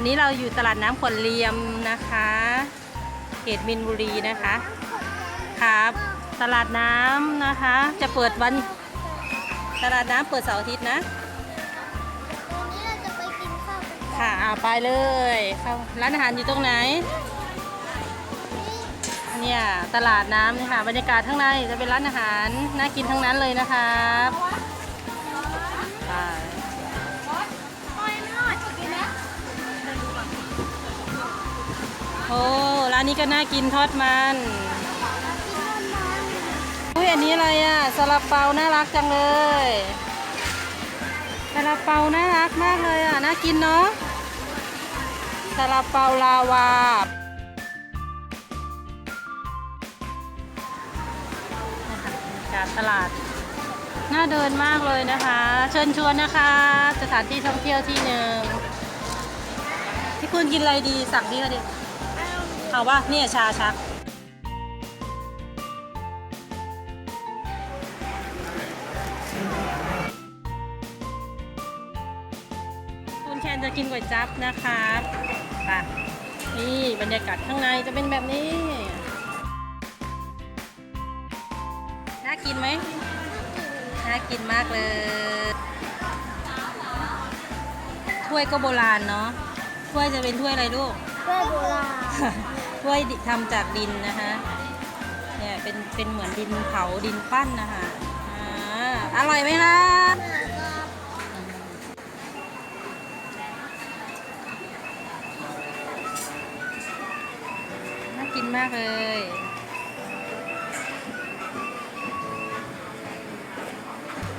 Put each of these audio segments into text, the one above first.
วันนี้เราอยู่ตลาดน้ำขวดเลียมนะคะเขตมินบุรีนะคะครับตลาดน้ำนะคะ จะเปิดวัน ตลาดน้ำเปิดเสาร์อาทิตย์นะวันนี้เราจะไปกินข้าวกันค่ะอ่าไปเลยเข้าร้านอาหารอยู่ตรงไหนเนี่ยตลาดน้ำเนี่ยค่ะบรรยากาศข้างในจะเป็นร้านอาหารน่ากินทั้งนั้นเลยนะครับานนี้ก็น่ากินทอดมันอุ้ยอันนี้อะไรอะซาลาเปาน่ารักจังเลยซาลาเปาน่ารักมากเลยอะน่ากินเนาะซาลาเปาลาวานะคะกาศตลาดน่าเดินมากเลยนะคะ เชิญชวนนะคะ สถานที่ท่องเที่ยวที่หนึ่งที่คุณกินอะไรดีสั่งนี่ก็ดิ เอาว่าเนี่ยชาชัก คุณแคนจะกินก๋วยจั๊บนะครับไปนี่บรรยากาศข้างในจะเป็นแบบนี้ น่ากินไหม น่ากินมากเลย ถ้วยก็โบราณเนาะ ถ้วยจะเป็นถ้วยอะไรลูกเพื่อโบราณ ถ้วยทำจากดินนะคะเนี่ยเป็นเป็นเหมือนดินเผาดินปั้นนะคะอ่าอร่อยไหมคะน่ากินมากเลย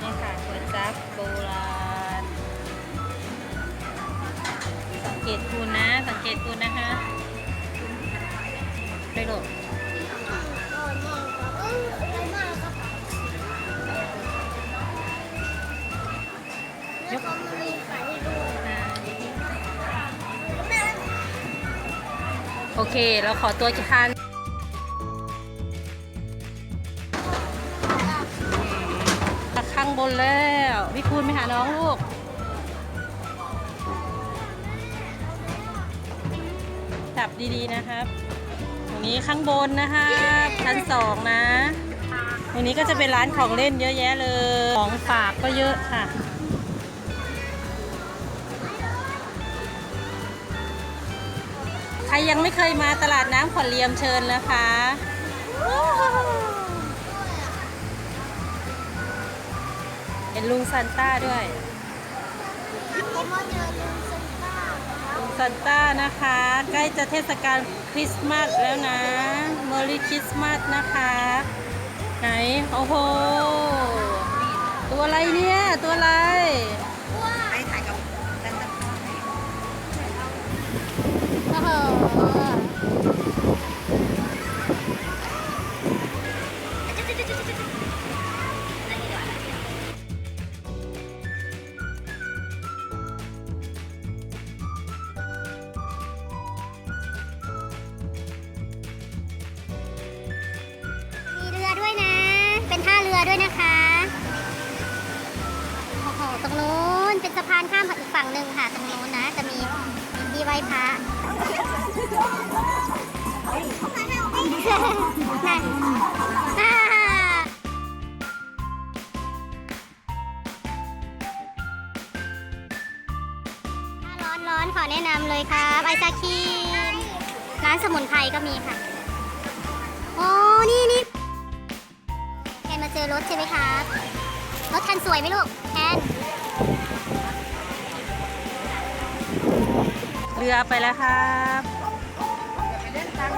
นี่ค่ะก๋วยจั๊บโบราณสังเกตคุณนะ สังเกตคุณนะคะ ไปหลบโอ้แม่ครับเอออะไรากครับแล้วก็มีไข่ให้ดูโอเค เราขอตัวทานข้างบนแล้วพี่คุณไปหาน้องลูกจับดีๆนะครับ นี้ข้างบนนะครับชั้นสองนะตรงนี้ก็จะเป็นร้านของเล่นเยอะแยะเลย ของฝากก็เยอะค่ะ ใครยังไม่เคยมาตลาดน้ำขวัญเลียมเชิญนะคะเห็นลุงซันต้าด้วย ผมมาเจอลุง ซานต้านะคะ ใกล้จะเทศกาลคริสต์มาสแล้วนะเมอรี่คริสต์มาสนะคะ ไหน โอ้โห ตัวอะไรเนี่ย ตัวอะไร รือด้วยนะคะโอ้โหตรงนู้นเป็นสะพานข้ามอีกฝั่งหนึ่งค่ะ ตรงนู้นนะ จะมีมีที่ไหว้พระนั่นอ่าถ้าร้อนร้อนๆขอแนะนำเลยครับไอซาคีร้านสมุนไพรก็มีค่ะ โอ้ นี่นี่ เจอรถใช่ไหมครับ รถคันสวยไหมลูกแคนเรือไปแล้วครับไปเล่นตัง